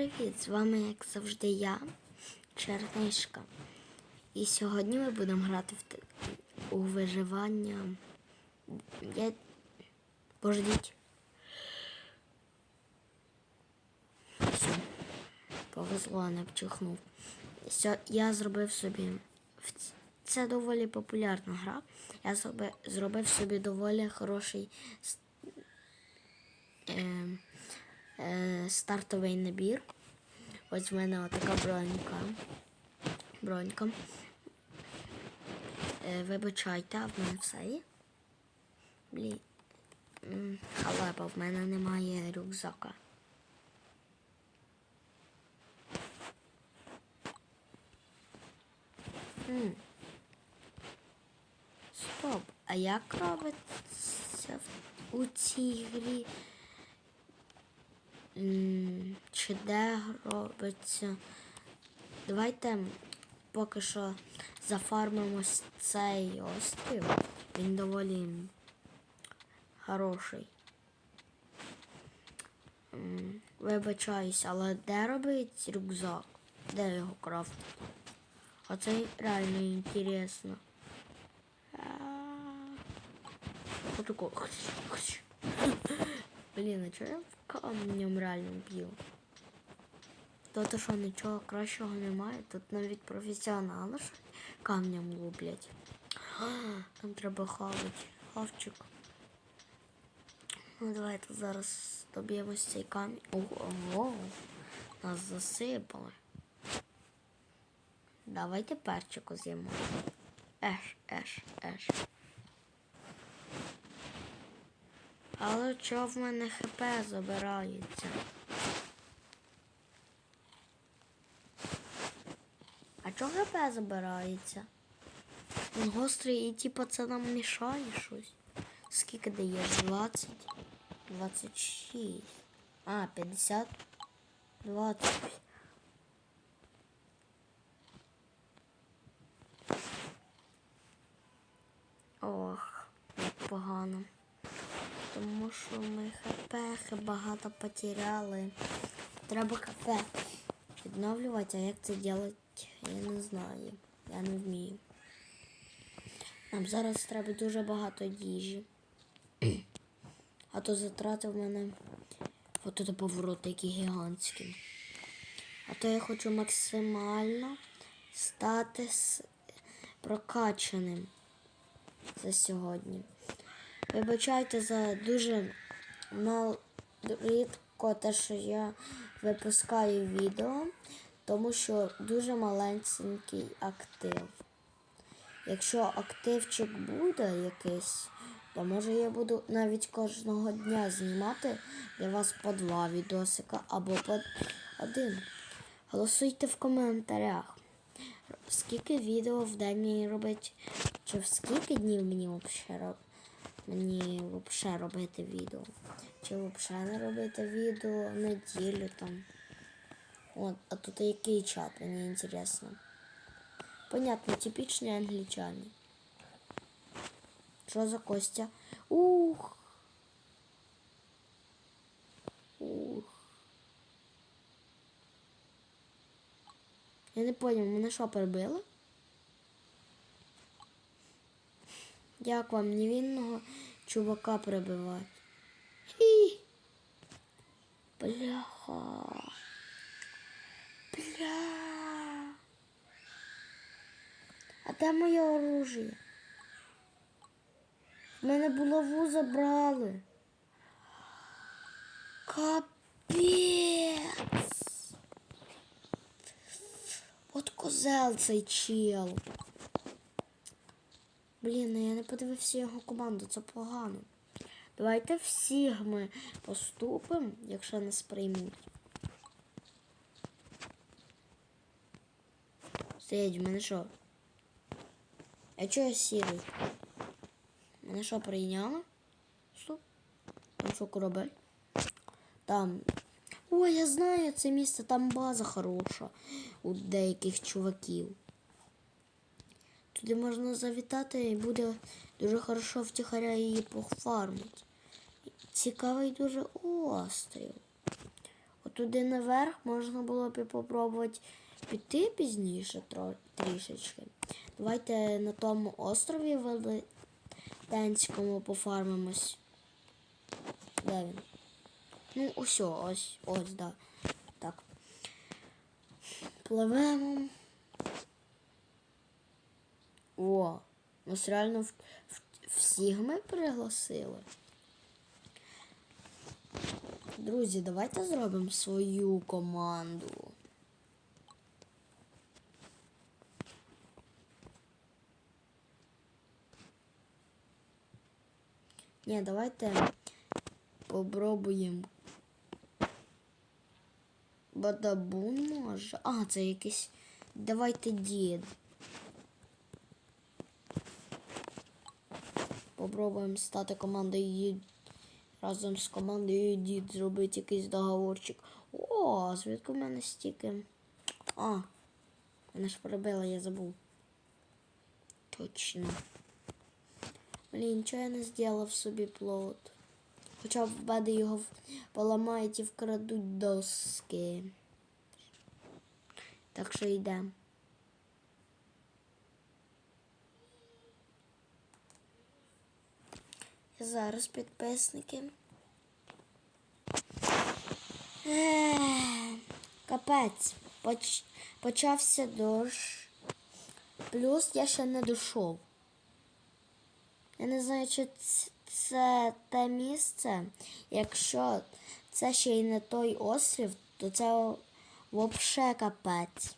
Привіт! З вами, як завжди, я, Чернишка. І сьогодні ми будемо грати в у виживання. Я... Пождіть. Все. Повезло, не вчихнув. Я зробив собі. Це доволі популярна гра. Я зробив собі доволі хороший е, стартовий набір. Ось в мене така бронька. Бронька. Е, вибачайте, а в мене все є. Блін. Халепа, в мене немає рюкзака. М. Стоп, а як робиться у цій грі? Чи де робиться? Давайте поки що зафармимось цей острів. Він доволі хороший. Вибачаюсь, але де робить рюкзак? Де його крафтити? Оце реально інтересно. А, Отако. Блін, а чого я камнем реально б'ю? То, то що нічого кращого немає, тут навіть професіонали ж камнем лублять. Там треба хавати. Хавчик. Ну давайте зараз доб'ємось цей камінь. Ого, нас засипали. Давайте перчику з'їмо. Еш, еш, еш. Але чого в мене ХП забирається? А чого ХП забирається? Він гострий і типу це нам мішає щось. Скільки даєш? 20? 26. А, 50? 20. Ох, як погано. Тому що ми ХП багато потеряли. Треба ХП відновлювати, а як це робити, я не знаю. Я не вмію. Нам зараз треба дуже багато їжі. А то затрати в мене от тут повороти які гігантські. А то я хочу максимально стати прокачаним за сьогодні. Вибачайте за дуже мал рідко те, що я випускаю відео, тому що дуже маленький актив. Якщо активчик буде якийсь, то може я буду навіть кожного дня знімати для вас по два відосика або по один. Голосуйте в коментарях. Скільки відео в день мені робить, чи в скільки днів мені взагалі роб... мені взагалі робити відео? Чи взагалі не робити відео неділю там? От, а тут який чат, мені інтересно. Понятно, типичні англічани. Що за Костя? Ух. Ух. Я не понял, мене що перебили? Як вам невинного чувака перебивати? Хі. Бляха. Бля. А де моє оружие? В мене булаву забрали. Капець. От козел цей чел. Блін, ну я не подивився його команду, це погано. Давайте всіх ми поступимо, якщо нас приймуть. Стоять, в мене що? А чого я сірий? Мене що прийняли? Стоп. Там що корабель? Там. Ой, я знаю це місце, там база хороша у деяких чуваків. Туди можна завітати і буде дуже хорошо втіхаря її пофармити. Цікавий дуже острів. От туди наверх можна було б і попробувати піти пізніше трішечки. Давайте на тому острові Велетенському пофармимось. Де він? Ну, ось, ось, ось, да. Так. Пливемо. О, нас реально в, в, всіх ми пригласили. Друзі, давайте зробимо свою команду. Ні, давайте попробуємо. Бадабун може. А, це якийсь. Давайте дід. Попробуємо стати командою Дід. Разом з командою дід зробити якийсь договорчик. О, звідки в мене стільки. А, мене ж перебила, я забув. Точно. Блін, чого я не зробив собі плод? Хоча в бади його поламають і вкрадуть доски. Так що йдемо. Зараз підписники. Капець. Поч... Почався дощ. Плюс я ще не дійшов. Я не знаю, чи це те місце. Якщо це ще й не той острів, то це взагалі капець.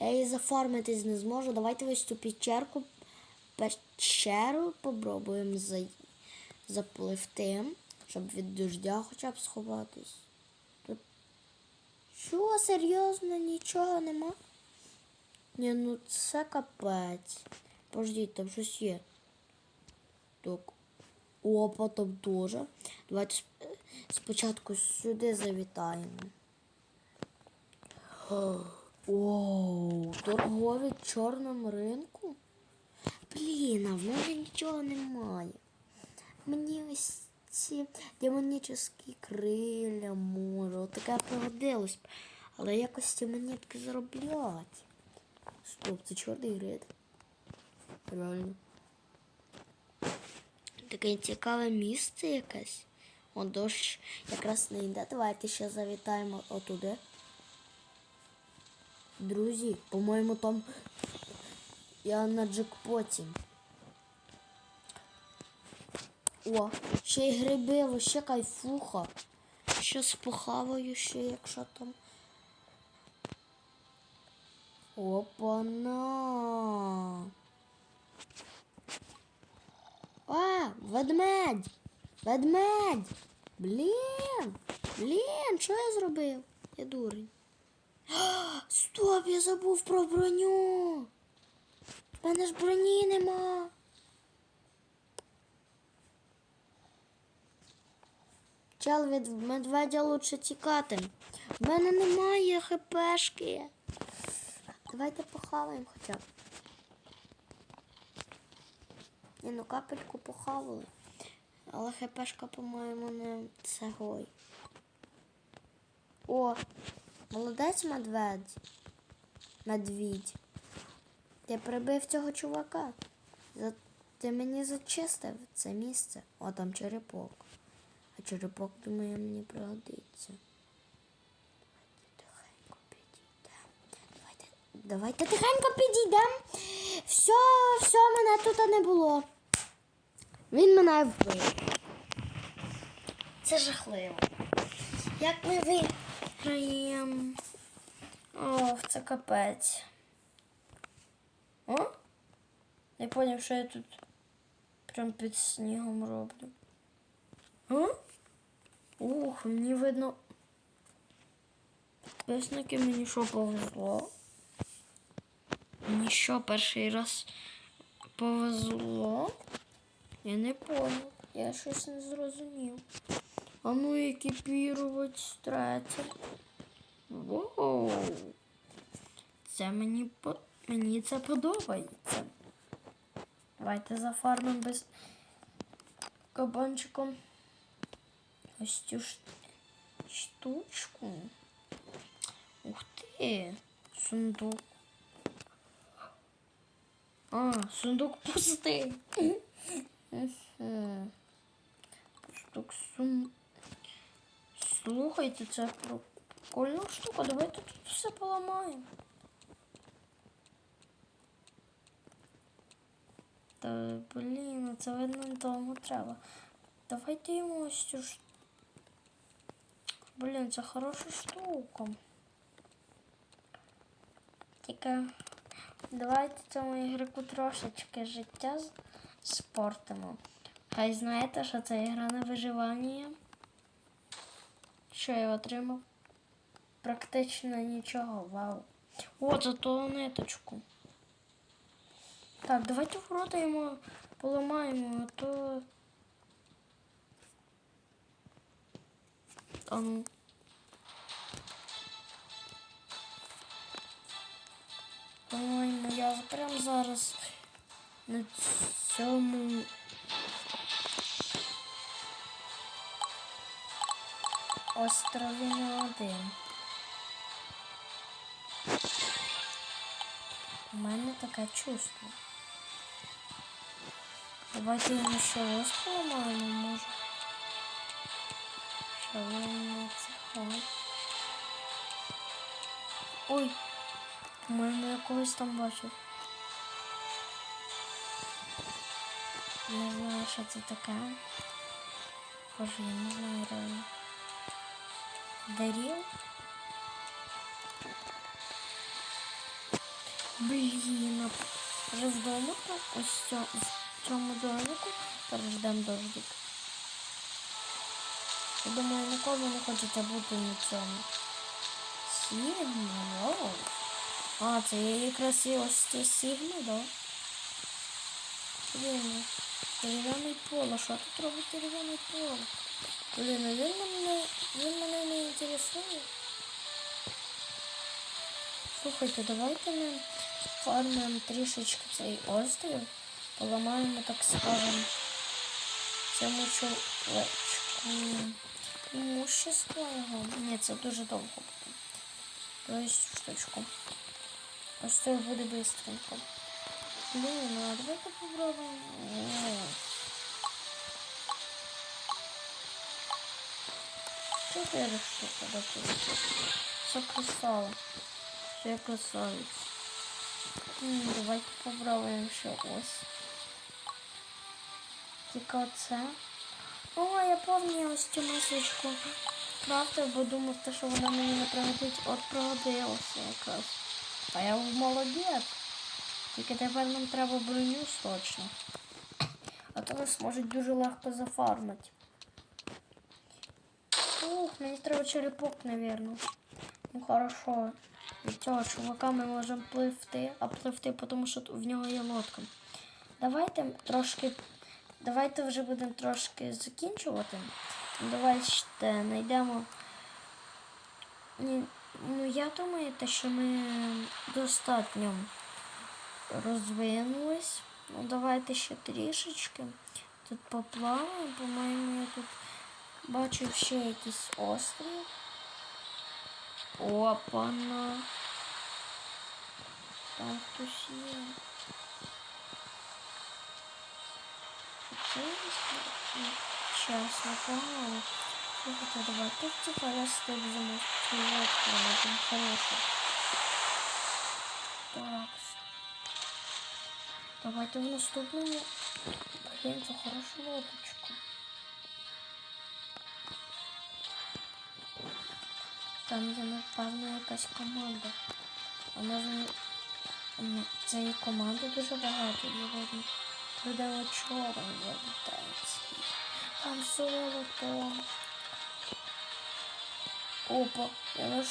Я її заформитись не зможу. Давайте ось цю печерку, печеру попробуємо за... запливти, щоб від дождя хоча б сховатись. Тут що, серйозно, нічого нема? Ні, ну це капець. Пождіть, там щось є. Так. Опа, там теж. Давайте спочатку сюди завітаємо. Оу, торгові чорному ринку? Блін, а в мене нічого немає. Мені ось ці демонічні крилля може. От таке пригодилось. Але якось ці монетки зароблять. Стоп, це чорний грид. Реально. Таке цікаве місце якесь. О, дощ якраз не йде. Давайте ще завітаємо отуди. Друзі, по-моєму, там я на джекпоті. О, ще й гриби, ще кайфуха. Ще спохаваю ще, якщо там. Опа-на. А, ведмедь! Ведмедь! Блін! Блін, що я зробив? Я дурень. Стоп, я забув про броню. В мене ж броні нема. Чел від медведя лучше тікати. В мене немає хпшки. Давайте похаваємо хоча б. Ні, ну капельку похавали. Але хпшка, по-моєму, не цегой. О, молодець медведь. Медвідь. Ти прибив цього чувака. За... Ти мені зачистив це місце. О, там черепок. А черепок, думаю, мені пригодиться. Тихенько підійдемо. Давайте, тихенько підійдемо. Все, все, мене тут не було. Він мене вбив. Це жахливо. Як ми виграємо? Ох, це капець. О? Я поняв, що я тут прям під снігом роблю. О? Ух, мені видно. Підписники мені що повезло. Мені що, перший раз повезло? Я не понял. Я щось не зрозумів. А ну екіпірувати стратер. Воу. Це мені по... мені це подобається. Давайте зафармимо без кабанчиком. Ось цю штучку. Ух ти. Сундук. А, сундук пустий. Сундук сум. Слухайте, це прикольна штука. Давайте тут все поламаємо. Та блін, ну це видно тому треба. Давайте йому ось цю ж. Блін, це хороша штука. Тільки давайте цьому ігроку трошечки життя спортимо. Хай знаєте, що це ігра на виживання. Що я отримав? Практично нічого, вау. О, зато ниточку. Так, давайте ворота йому поламаємо, а то. А ну. Поламаємо я прямо зараз на цьому. Острові не один. У мене таке чувство. Давайте йому ще ось поламаємо, може. Що він не цього. Ой, по-моєму, я когось там бачив. Не знаю, що це таке. Боже, я не знаю реально. Дарів? Блін, а вже вдома то ось в цьому, В цьому домику переждем дождик. Я думаю, ніколи не хочеться бути на цьому. Сігма, о. А, це є якраз і ось Сігма, да? Блін, дерев'яний поло, що тут робить дерев'яний поло? Блін, а він мене, він мене не інтересує. Слухайте, давайте ми фармимо трішечки цей острів, поламаємо, так скажем, цьому чоловічку імущество його. Ні, це дуже довго буде. Тобто штучку. Ось це буде бистренько. Блін, ну а давайте попробуємо. Чотири штуки, допустим. Все красава. Все красавець. Давайте попробуємо ще ось. Тільки оце. О, я пам'ятаю ось цю мисочку. Крафтив, бо думав, що вона мені не пригодить, от пригодилася якраз. А я молодець. Тільки тепер нам треба броню срочно. А то нас можуть дуже легко зафармити. Ух, мені треба черепок, напевно. Ну хорошо. Від цього чувака ми можемо пливти, а пливти, тому що в нього є лодка. Давайте трошки. Давайте вже будемо трошки закінчувати. Давайте знайдемо. Ну, я думаю, те, що ми достатньо розвинулись. Ну, давайте ще трішечки. Тут поплаваємо, по-моєму, я тут бачу ще якийсь острів. Опана. Там хтось є. Це час непогано. Слухайте, давайте в ці фарести взямо цю лодку, вона там хороша. Так. Давайте в наступному. Блін, це хороша лодочка. Там є, напевно, якась команда. А може м, цієї команди дуже багато є видно. Буде очором залітається. Там золото. Опа, я наш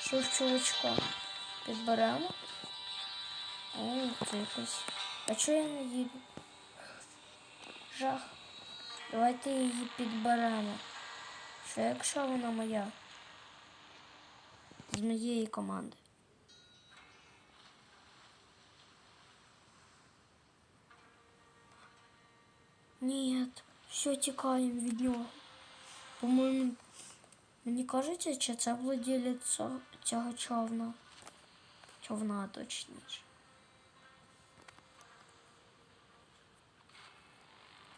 що чувачка підберемо. О, це. А чого я не їду? Жах. Давайте її підберемо. Що якщо вона моя? З моєї команди. Ні, все тікаємо від нього. По-моєму, Мені кажеться, чи це владілець цього- цього човна. Човна точніше.